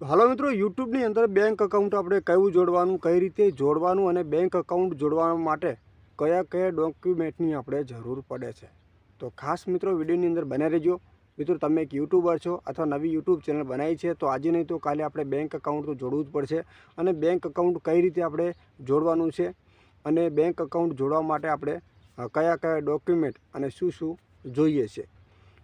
હાલો મિત્રો, યુટ્યુબની અંદર bank account આપણે કયું જોડવાનું, કઈ રીતે જોડવાનું અને બેંક અકાઉન્ટ જોડવા માટે કયા કયા ડોક્યુમેન્ટની આપણે જરૂર પડે છે. તો ખાસ મિત્રો, વિડીયોની અંદર બને રહેજો. મિત્રો, તમે એક યુટ્યુબર છો અથવા નવી યુટ્યુબ ચેનલ બનાવી છે, તો આજે નહીં તો કાલે આપણે બેંક અકાઉન્ટ તો જોડવું જ પડશે. અને બેંક અકાઉન્ટ કઈ રીતે આપણે જોડવાનું છે અને બેંક અકાઉન્ટ જોડવા માટે આપણે કયા કયા ડોક્યુમેન્ટ અને શું શું જોઈએ છે.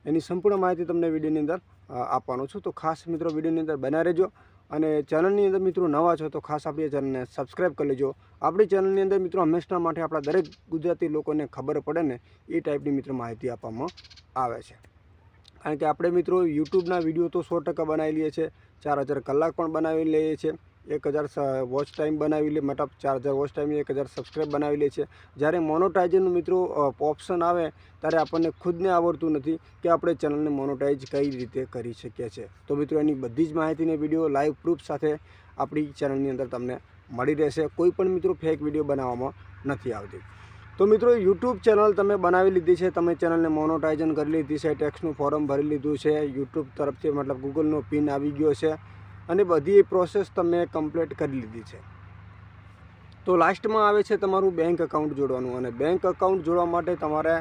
એની સંપૂર્ણ માહિતી તમને વિડીયોની અંદર આપવાનો છું. તો ખાસ મિત્રો વિડીયોની અંદર બના રહેજો. અને ચેનલની અંદર મિત્રો નવા છો તો ખાસ આપણી ચેનલને સબસ્ક્રાઈબ કરી લેજો. આપણી ચેનલની અંદર મિત્રો હંમેશા માટે આપણા દરેક ગુજરાતી લોકોને ખબર પડે ને, એ ટાઈપની મિત્રો માહિતી આપવામાં આવે છે. કારણ કે આપણે મિત્રો યુટ્યુબના વીડિયો તો સો ટકા બનાવી લઈએ છીએ, ચાર હજાર કલાક પણ બનાવી લઈએ છીએ. એક હજાર વોચ ટાઈમ બનાવી લે, મતલબ ચાર હજાર વોચ ટાઈમ એક હજાર સબસ્ક્રાઈબ બનાવી લે છે. જ્યારે મોનોટાઇઝનું મિત્રો ઓપ્શન આવે, ત્યારે આપણને ખુદને આવડતું નથી કે આપણે ચેનલને મોનોટાઇઝ કઈ રીતે કરી શકીએ છીએ. તો મિત્રો, એની બધી જ માહિતીને વીડિયો લાઈવ પ્રૂફ સાથે આપણી ચેનલની અંદર તમને મળી રહેશે. કોઈ પણ મિત્રો ફેક વીડિયો બનાવવામાં નથી આવતી. તો મિત્રો યુટ્યુબ ચેનલ તમે બનાવી લીધી છે, તમે ચેનલને મોનોટાઇઝન કરી લીધી છે ટેક્સનું ફોર્મ ભરી લીધું છે યુટ્યુબ તરફથી મતલબ ગૂગલનો પિન આવી ગયો છે. અને બધી એ પ્રોસેસ તમે કમ્પ્લીટ કરી લીધી છે. તો લાસ્ટમાં આવે છે તમારું બેંક એકાઉન્ટ જોડવાનું અને બેંક એકાઉન્ટ જોડવા માટે તમારે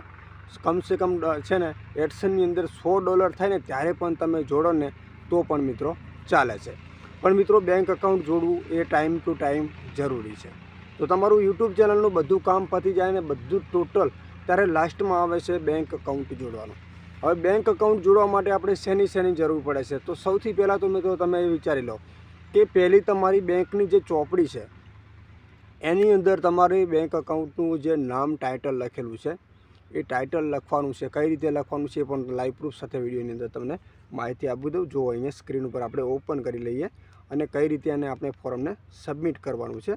કમસે કમ છે ને એડસનની અંદર સો ડોલર થાય ને ત્યારે પણ તમે જોડો ને તો પણ મિત્રો ચાલે છે. પણ મિત્રો બેંક એકાઉન્ટ જોડવું એ ટાઈમ ટુ ટાઈમ જરૂરી છે. તો તમારું યુટ્યુબ ચેનલનું બધું કામ પતી જાય ને બધું ટોટલ ત્યારે લાસ્ટમાં આવે છે બેંક અકાઉન્ટ જોડવાનું. હવે બેંક અકાઉન્ટ જોડવા માટે આપણે શેની શેની જરૂર પડે છે? તો સૌથી પહેલાં તો મિત્રો તમે એ વિચારી લો કે પહેલી તમારી બેંકની જે ચોપડી છે, એની અંદર તમારી બેંક અકાઉન્ટનું જે નામ ટાઇટલ લખેલું છે. એ ટાઇટલ લખવાનું છે. કઈ રીતે લખવાનું છે એ પણ લાઈવ પ્રૂફ સાથે વિડીયોની અંદર તમને માહિતી આપી દઉં જો અહીંયા સ્ક્રીન ઉપર આપણે ઓપન કરી લઈએ અને કઈ રીતે એને આપણે ફોર્મને સબમિટ કરવાનું છે.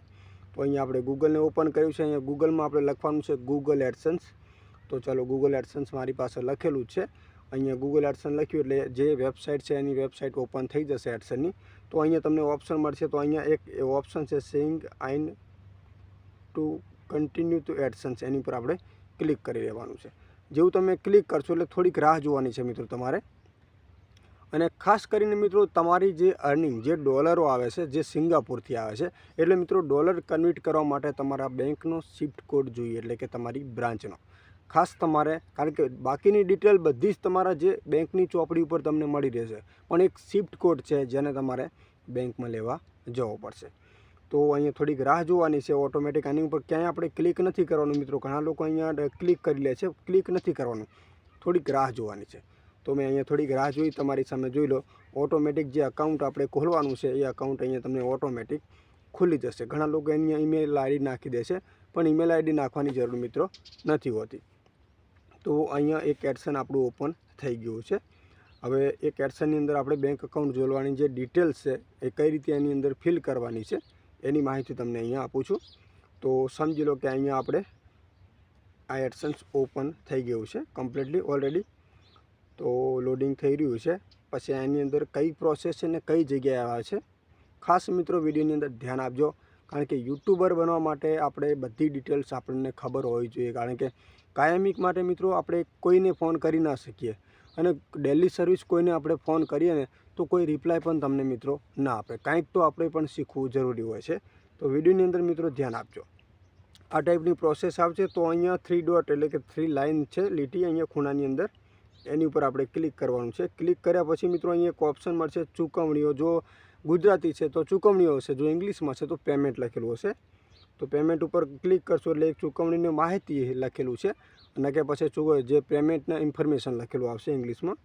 તો અહીંયા આપણે ગૂગલને ઓપન કર્યું છે. અહીંયા ગૂગલમાં આપણે લખવાનું છે ગૂગલ એડસન્સ તો ચાલો ગૂગલ એડસન્સ મારી પાસે લખેલું છે. અહીંયા ગૂગલ એડસન લખ્યું એટલે જે વેબસાઇટ છે એની વેબસાઇટ ઓપન થઈ જશે એડસનની તો અહીંયા તમને ઓપ્શન મળશે. તો અહીંયા એક ઓપ્શન છે saying I'm to continue to AdSense એની ઉપર આપણે ક્લિક કરી લેવાનું છે. જેવું તમે ક્લિક કરશો એટલે થોડીક રાહ જોવાની છે મિત્રો તમારે. અને ખાસ કરીને મિત્રો તમારી જે અર્નિંગ જે ડોલરો આવે છે, જે સિંગાપુરથી આવે છે, એટલે મિત્રો ડોલર કન્વર્ટ કરવા માટે તમારા બેંકનો શિફ્ટ કોડ જોઈએ, એટલે કે તમારી બ્રાન્ચનો ખાસ તમારે, કારણ કે બાકીની ડિટેલ બધી જ તમારા જે બેંકની ચોપડી ઉપર તમને મળી રહેશે. પણ એક શિફ્ટ કોડ છે જેને તમારે બેંકમાં લેવા જવો પડશે. તો અહીંયા થોડીક રાહ જોવાની છે ઓટોમેટિક આની ઉપર ક્યાંય આપણે ક્લિક નથી કરવાનું મિત્રો. ઘણા લોકો અહીંયા ક્લિક કરી લે છે ક્લિક નથી કરવાનું. થોડીક રાહ જોવાની છે. તો મેં અહીંયા થોડીક રાહ જોઈ, તમારી સામે જોઈ લો. ઓટોમેટિક જે અકાઉન્ટ આપણે ખોલવાનું છે, એ અકાઉન્ટ અહીંયા તમને ઓટોમેટિક ખુલી જશે. ઘણા લોકો અહીંયા ઈમેલ આઈડી નાખી દેશે પણ ઈમેલ આઈડી નાખવાની જરૂર મિત્રો નથી હોતી. તો અહીંયા એક એડસન આપણું ઓપન થઈ ગયું છે. હવે એક એડસનની અંદર આપણે બેંક એકાઉન્ટ જોડવાની જે ડિટેલ્સ છે, એ કઈ રીતે એની અંદર ફિલ કરવાની છે, એની માહિતી તમને અહીંયા આપું છું. તો સમજી લો કે અહીંયા આપણે આ એડસન્સ ઓપન થઈ ગયું છે, કમ્પ્લીટલી, ઓલરેડી. તો લોડિંગ થઈ રહ્યું છે. પછી એની અંદર કઈ પ્રોસેસ છે ને કઈ જગ્યાએ આવે છે, ખાસ મિત્રો વિડીયોની અંદર ધ્યાન આપજો. કારણ કે યુટ્યુબર બનવા માટે આપણે બધી ડિટેલ્સ આપણને ખબર હોવી જોઈએ. કારણ કે કાયમિક માટે મિત્રો આપણે કોઈને ફોન કરી ના શકીએ. અને ડેલી સર્વિસ કોઈને આપણે ફોન કરીએ ને તો કોઈ રિપ્લાય પણ તમને મિત્રો ના આપે. કાંઈક તો આપણે પણ શીખવું જરૂરી હોય છે. તો વિડીયોની અંદર મિત્રો ધ્યાન આપજો. આ ટાઈપની પ્રોસેસ આવશે તો અહીંયા થ્રી ડોટ એટલે કે થ્રી લાઇન છે લીટી અહીંયા ખૂણાની અંદર. એની ઉપર આપણે ક્લિક કરવાનું છે. ક્લિક કર્યા પછી મિત્રો અહીંયા એક ઓપ્શન મળશે ચૂકવણીઓ. જો ગુજરાતી છે, તો ચૂકવણીઓ હશે. જો ઇંગ્લિશમાં છે, તો પેમેન્ટ લખેલું હશે. તો પેમેન્ટ ઉપર ક્લિક કરશો એટલે એક ચૂકવણીની માહિતી લખેલું છે અને કે પછી જે પેમેન્ટના ઇન્ફોર્મેશન લખેલું આવશે ઇંગ્લિશમાં,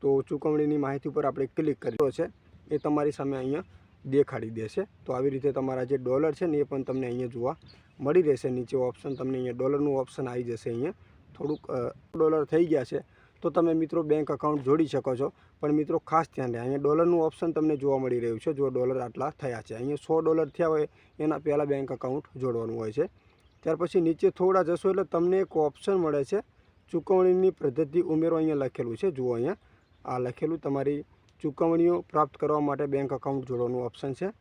તો ચૂકવણીની માહિતી ઉપર આપણે ક્લિક કર્યો છે. એ તમારી સામે અહીંયા દેખાડી દેશે. તો આવી રીતે તમારા જે ડોલર છે ને, એ પણ તમને અહીંયા જોવા મળી રહેશે. નીચે ઓપ્શન તમને અહીંયા ડોલરનું ઓપ્શન આવી જશે અહીંયા. થોડુંક ડોલર થઈ ગયા છે. તો તમે મિત્રો બેંક અકાઉન્ટ જોડી શકો છો. પણ મિત્રો ખાસ ધ્યાન રહે અહીંયા ડોલરનું ઓપ્શન તમને જોવા મળી રહ્યું છે, જો ડોલર આટલા થયા છે. અહીંયા સો ડોલર થયા હોય, એના પહેલાં બેંક અકાઉન્ટ જોડવાનું હોય છે. ત્યાર પછી નીચે થોડા જશો એટલે તમને એક ઓપ્શન મળે છે, ચૂકવણીની પદ્ધતિ ઉમેરો અહીંયા લખેલું છે. જુઓ અહીંયા, આ લખેલું તમારી ચૂકવણીઓ પ્રાપ્ત કરવા માટે બેંક અકાઉન્ટ જોડવાનું ઓપ્શન છે.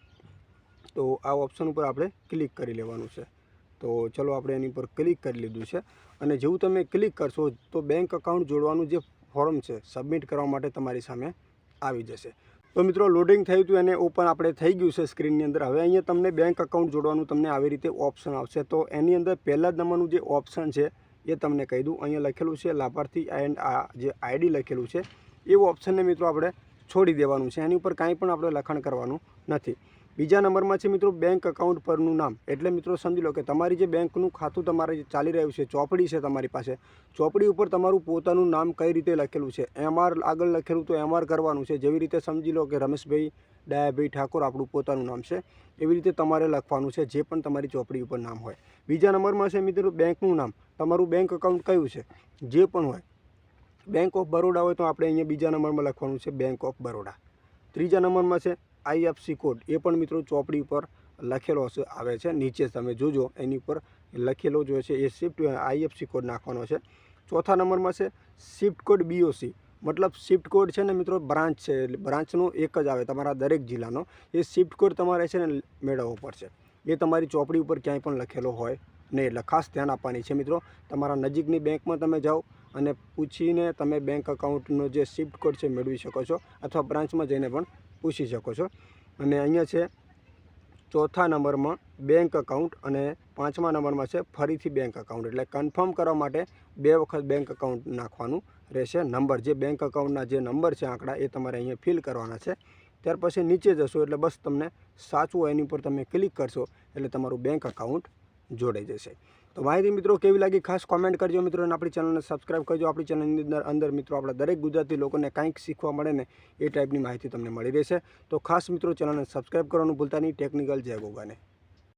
તો આ ઓપ્શન ઉપર આપણે ક્લિક કરી લેવાનું છે. તો ચલો આપણે એની પર ક્લિક કરી લીધું છે. અને જેવું તમે ક્લિક કરશો તો બેંક અકાઉન્ટ જોડવાનું જે ફોર્મ છે, સબમિટ કરવા માટે તમારી સામે આવી જશે. તો મિત્રો, લોડિંગ થયું હતું, એને ઓપન આપણે થઈ ગયું છે સ્ક્રીનની અંદર. હવે અહીંયા તમને બેંક અકાઉન્ટ જોડવાનું તમને આવી રીતે ઓપ્શન આવશે. તો એની અંદર પહેલા જ નંબરનું જે ઓપ્શન છે, એ તમને કહી દઉં. અહીંયા લખેલું છે, લાભાર્થી એન્ડ આ જે આઈડી લખેલું છે, એ ઓપ્શનને મિત્રો આપણે છોડી દેવાનું છે. એની ઉપર કાંઈ પણ આપણે લખાણ કરવાનું નથી. બીજા નંબરમાં છે મિત્રો બેંક અકાઉન્ટ પરનું નામ. એટલે મિત્રો સમજી લો કે તમારી જે બેંકનું ખાતું તમારે જે ચાલી રહ્યું છે, ચોપડી છે તમારી પાસે, ચોપડી ઉપર તમારું પોતાનું નામ કઈ રીતે લખેલું છે એમઆર આગળ લખેલું તો એમઆર કરવાનું છે. જેવી રીતે સમજી લો કે રમેશભાઈ ડાયાભાઈ ઠાકોર આપણું પોતાનું નામ છે, એવી રીતે તમારે લખવાનું છે જે પણ તમારી ચોપડી ઉપર નામ હોય. બીજા નંબરમાં છે મિત્રો બેંકનું નામ. તમારું બેંક અકાઉન્ટ કયું છે? જે પણ હોય. બેંક ઓફ બરોડા હોય તો આપણે અહીંયા બીજા નંબરમાં લખવાનું છે બેંક ઓફ બરોડા ત્રીજા નંબરમાં છે આઈએફસી કોડ એ પણ મિત્રો ચોપડી ઉપર લખેલો આવે છે. નીચે તમે જોજો, એની ઉપર લખેલો જો છે. એ શિફ્ટ આઈએફસી કોડ નાખવાનો છે. ચોથા નંબરમાં છે શિફ્ટ કોડ બીઓસી મતલબ શિફ્ટ કોડ છે ને મિત્રો બ્રાન્ચ છે, એટલે બ્રાન્ચનો એક જ આવે તમારા દરેક જિલ્લાનો. એ શિફ્ટ કોડ તમારે છે ને મેળવવો પડશે. એ તમારી ચોપડી ઉપર ક્યાંય પણ લખેલો હોય નહીં એટલે ખાસ ધ્યાન આપવાની છે મિત્રો. તમારા નજીકની બેંકમાં તમે જાઓ અને પૂછીને તમે બેંક અકાઉન્ટનો જે શિફ્ટ કોડ છે મેળવી શકો છો, અથવા બ્રાન્ચમાં જઈને પણ પૂછી શકો છો. અને અહીંયા છે ચોથા નંબરમાં બેંક અકાઉન્ટ અને પાંચમા નંબરમાં છે ફરીથી બેંક અકાઉન્ટ એટલે કન્ફર્મ કરવા માટે બે વખત બેંક અકાઉન્ટ નાખવાનું રહેશે. નંબર, જે બેંક અકાઉન્ટના જે નંબર છે આંકડા એ તમારે અહીંયા ફિલ કરવાના છે. ત્યાર પછી નીચે જશો એટલે બસ તમને સાચું હોય એની ઉપર તમે ક્લિક કરશો એટલે તમારું બેંક અકાઉન્ટ જોડાઈ જશે. તો માહિતી મિત્રો કેવી લાગી ખાસ કોમેન્ટ કરજો મિત્રો અને આપણી ચેનલને સબસ્ક્રાઈબ કરજો. આપણી ચેનલની અંદર અંદર મિત્રો આપણા દરેક ગુજરાતી લોકોને કંઈક શીખવા મળે ને એ ટાઈપની માહિતી તમને મળી રહેશે. તો ખાસ મિત્રો ચેનલને સબસ્ક્રાઇબ કરવાનું ભૂલતા નહીં. ટેકનિકલ જય ગોગાને.